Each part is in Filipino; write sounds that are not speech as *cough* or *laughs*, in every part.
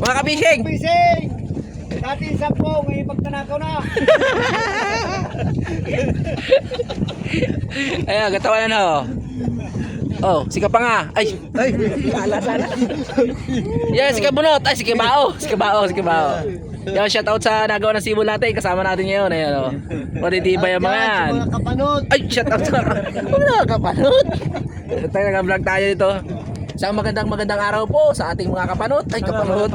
Mga kabishing! Pising! Dati sampo, ngayon magtanakaw na. *laughs* Ayan, gatawan na oh. Oh, sika pa nga. Ay, ay, ala sana. Yan, sika bunot. Ay, sika bao. Sika bao, sika bao. Yan, shout out sa nagawa ng sibol natin. Kasama natin ngayon. Ayan, oh. Matitibay ang mga yan. Sa mga kapanot. Ay, shout out sa mga kapanot. Tayo nag-vlog tayo dito. Isang magandang magandang araw po sa ating mga kapanot. Ay, kapanot.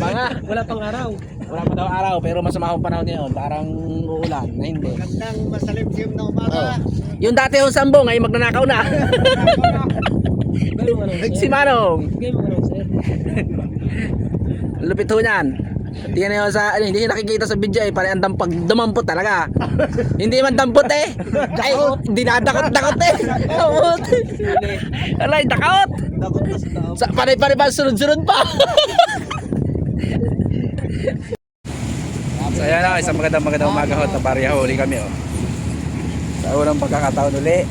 Pa nga. Wala pang araw. Wala pa daw araw, pero masama ang panahon ngayon. Parang uulan na hindi. Gandang masalimsim na Oh. umaga. Yung dati yung sambo, ngayon magnanakaw na. *laughs* Si Manong. Ano? Lupit ho niyan. Tingnan niyo sa ano, hindi nakikita sa video eh, parang ang dampag dumampot talaga. *laughs* hindi man dampot eh. Ay, dinadakot-dakot eh. Damot. *laughs* Alay, dakot. Dakot na sa tao. Sa pare-pare pa sunod-sunod pa. *laughs* so ayan na, isang magandang magandang umaga ho, tabarya ho, uli kami oh. Sa unang pagkakataon uli,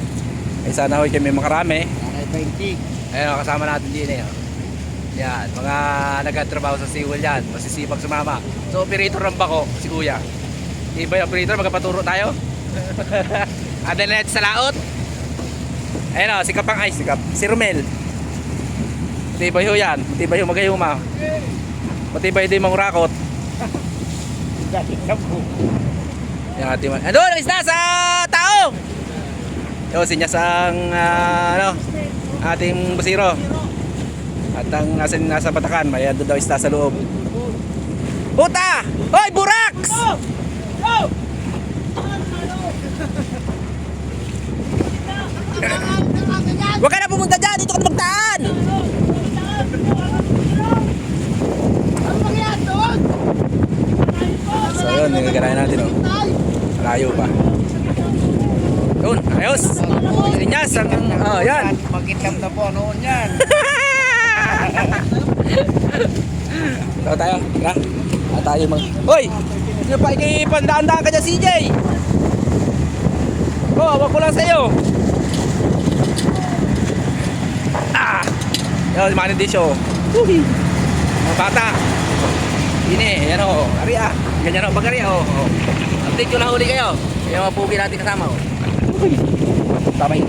ay sana ho kami makarami. 20. Ayun, kasama natin din eh. oh. Yan, mga nagtatrabaho sa Siwal yan, masisipag sumama. So, operator ng bako, si Kuya. Iba yung operator, magkapaturo tayo. Ada na natin sa laot. Ayun o, si Kapang ay, si Kap, si Romel. Matibay ho yan, matibay ho magayuma. Matibay din mga rakot. *laughs* Yan ating mga, ano, isda sa tao! Yo, sinyas ang, ah, ano, ating basiro. At ang nasa, nasa patakan, may ando daw isda sa loob. Puta! Hoy, buraks! Huwag ka na pumunta dyan, dito ka na magtaan! So yun, nagaganayan natin oh. Malayo pa. Yun, ayos! Sinyas ang, oh, yan. Magkitlam na po noon yan. Tara tayo. Tara. Tara tayo mag... Hoy! Sino pa ikipandaan-daan ka dyan, CJ? Oh, awag ko lang sa'yo. Ah! Yo, si Manny Disho. Uhi! Mga bata. Ini, yan o. Ari ah. Ganyan o. Bagari o. Oh. Update ko lang uli kayo. Yung mga pugi natin kasama o. Uhi! Tama yun.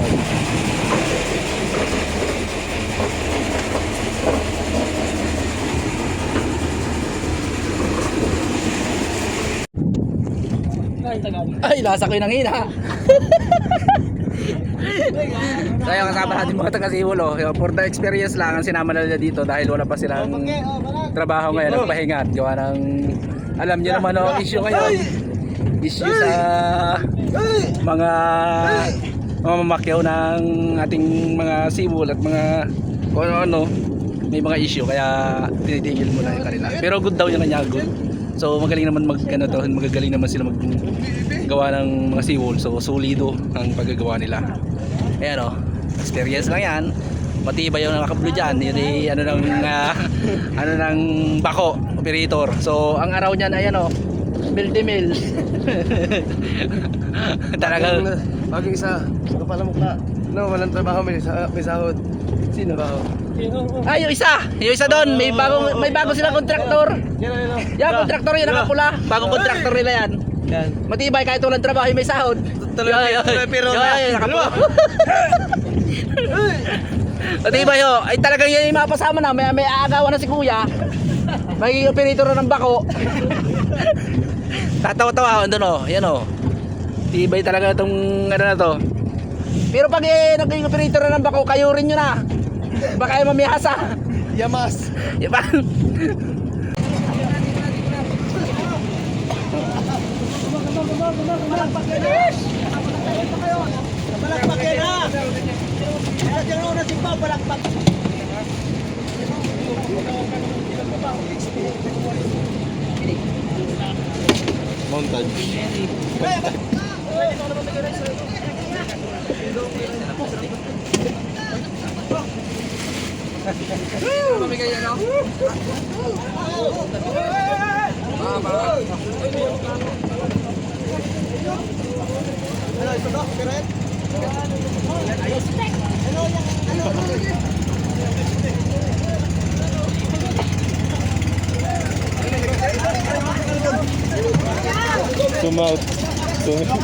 Ay, tagal. Ay, lasa ko yung nangina. *laughs* so yung kasama natin mga taga-siwol oh. Yung For the experience lang ang sinama nila dito dahil wala pa silang oh, trabaho ngayon at pahinga at gawa ng alam niyo naman oh, issue ngayon. Issue sa mga mga mamakyaw ng ating mga siwol at mga kung ano-ano may mga issue kaya tinitigil muna yung kanila. Pero good daw yung kanya good so magaling naman mag ano to, magagaling naman sila mag gawa ng mga seawall so solido ang paggagawa nila. Ayan o experience lang yan. Matibay yung nakablo dyan. Yun ano ng ah, *laughs* ano ng bako operator. So ang araw niyan ayan o mil de *laughs* mil. Talagang Bagay isa. Sa kapalamok na. No, walang trabaho, may, sa, may sahod. Sino? Ba? ay yung isa! Yung isa doon may bagong may bago silang kontraktor Yan, yan, kontraktor yun nakapula. Bagong kontraktor nila yan. Yan. matibay kahit walang trabaho may sahod. Tuloy- tuloy pero nakapula. *laughs* Matibay ho, ay talagang yan yung mapasama na, may, may aagawan na si kuya. Magiging operator na ng bako. *laughs* Tatawa-tawa ako doon oh, yan oh. Tibay talaga itong ano na to. Pero pag eh, naging operator na ng bako, kayo rin nyo na. Baka kayo mamiyasa. Yamas. Diba? Balakpak yan ha. Diyan na si Pao, Mamigay yan, no? Mama. Ano, ito daw? Piret? Ano, yung, ano, ano, Zoom out. Zoom out.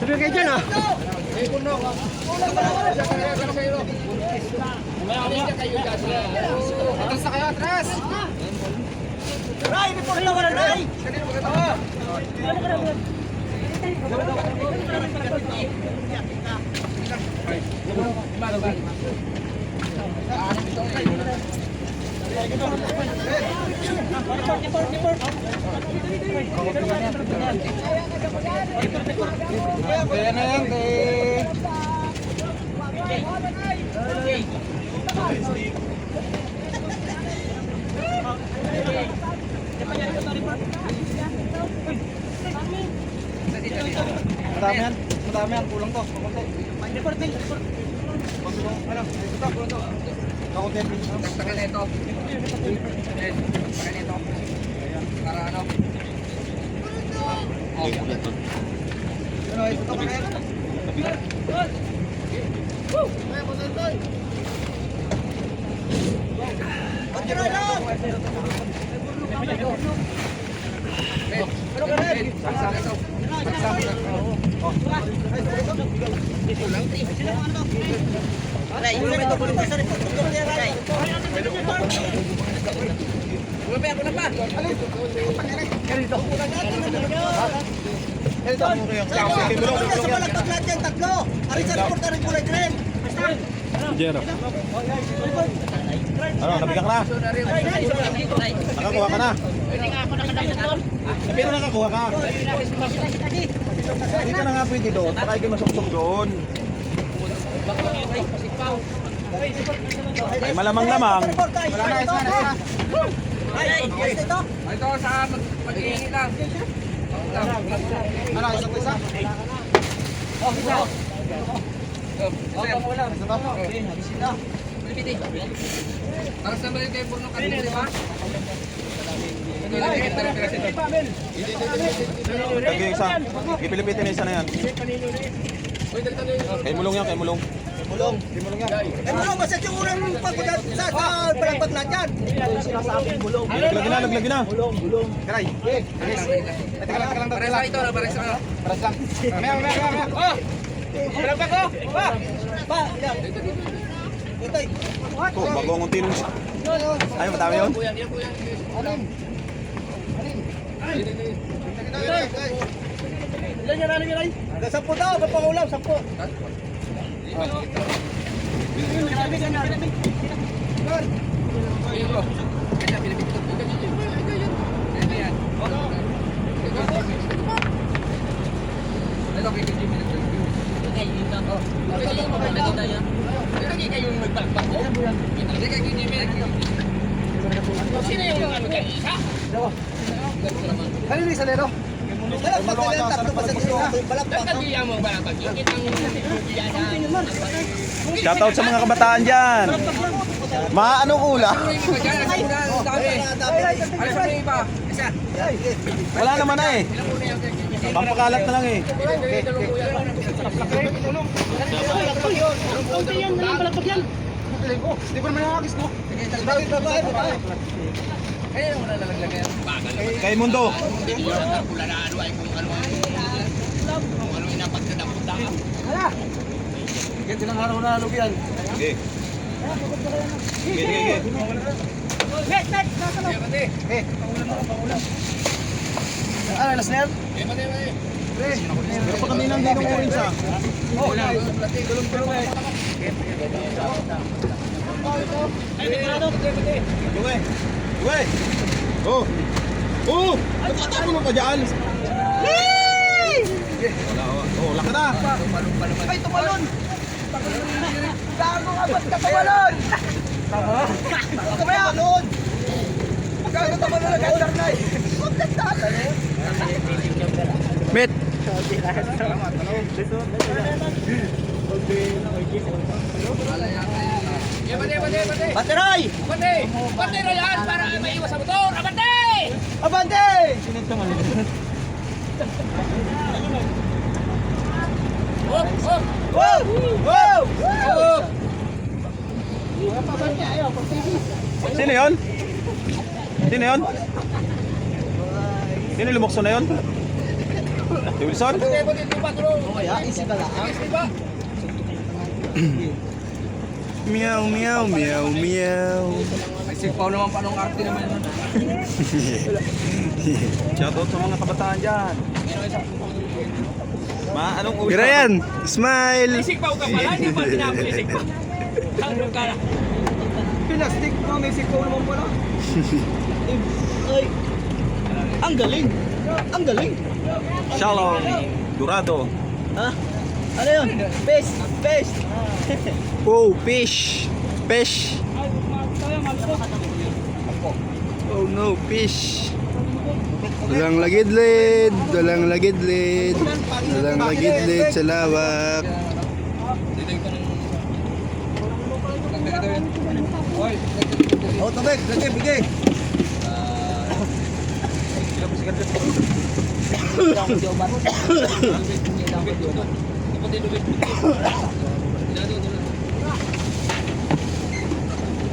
Sabi kayo dyan ah. Madami yan. Madami yan. Kulang to. Kakunti. Ano? Ito, kulang to. Kakunti. Tagal na ito. Tagal na ito. Para ano? Ano, ito to kaya? Ito, Jero. Ano, nabigyan ka na? Nakakuha ka na? Pero nakakuha ka. Hindi ka na nga pwede doon. Baka kayo masuksok doon. Ay, malamang-lamang. Wala na, isa na, isa. Ito sa mag-iingi lang. Ano, isa isa? Para sa mga kayo puro ng kanina, di ba? Lagi isa. Ipilipitin na isa na yan. Kay mulong yan, kay mulong. Mulong. Kay mulong yan. Ano ba sa tiyurang pagkudat sa sa palagpag na dyan? Lagi na, lagi na. Mulong, mulong. Karay. Teka lang, teka lang, Para sa ito, para sa ano? Paras lang. Mamaya, mamaya, mamaya. Oh! Ito, bago ang unti nung... Ay, madami yun? Ilan yan, ano yan ay? Sampo daw, ba't pangulam? Sampo. Sino yung ano kay Isa? Kanino isa nero? Balakpag na yan, tatlo pa sa balakpag. Kadiya mo ba pag ikitang Shoutout sa mga kabataan dyan. Maano ula? Alas mo yung iba. Isa. Wala naman na eh. Pampakalat na lang eh. Bakit babae, babae? Ayun, wala nalaglag yan. Kay Mundo. Ganti ng araw na halog yan. Sige. Sige, sige, sige. Ano, last na yan? Pero pa kanina hindi nung orange ah. Uwe. Uwe. Oh. Oh! Nagtatapon mo pa dyan. Wala, oh. Oh, laka na. Ay, tumalon! Gago ka, ba't ka tumalon? Tumalon! Gago tumalon na gandar na eh. Huwag ka tatalon. Bet. Kaya ba, di ba, Bateray! Abante! Abante na yan para may iwas sa motor! Abante! Abante! Hop! Hop! Wow! Wow! Hop! Sino yon? Sino yon? Sino lumukso na? Si Wilson? Abante! Abante! Tuba! Tulo! Kaya, isip ka lang. Ayos, diba? Meow, meow, meow, meow. May sipaw naman pa nung arte naman yun. *laughs* Shoutout sa mga kabataan dyan. Ma, anong uwi? Mira yan! Smile! Isikpaw ka pala! Hindi pa tinapulisik pa! Ang ka na! Pinastik mo, may sikaw naman pala. Ay, ang galing. Ang galing. Shalom. Dorado. Ha? Ano yun? Best, best. Oh, fish! Fish! Oh no, fish! Walang lagidlid! Walang lagidlid! Walang lagidlid sa lawak! Oh, tubig, lagi, bigay.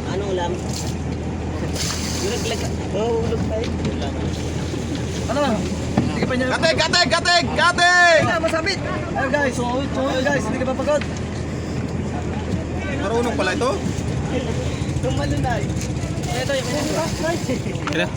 Ano ulam? Ulag-lag. Oh, ulag tayo. Katig, katig, katig, katig! Wala, masabit. Ayun guys, so, so guys, hindi ka pa pagod. Marunong pala ito? Tumalunay. Ito yung Kaya,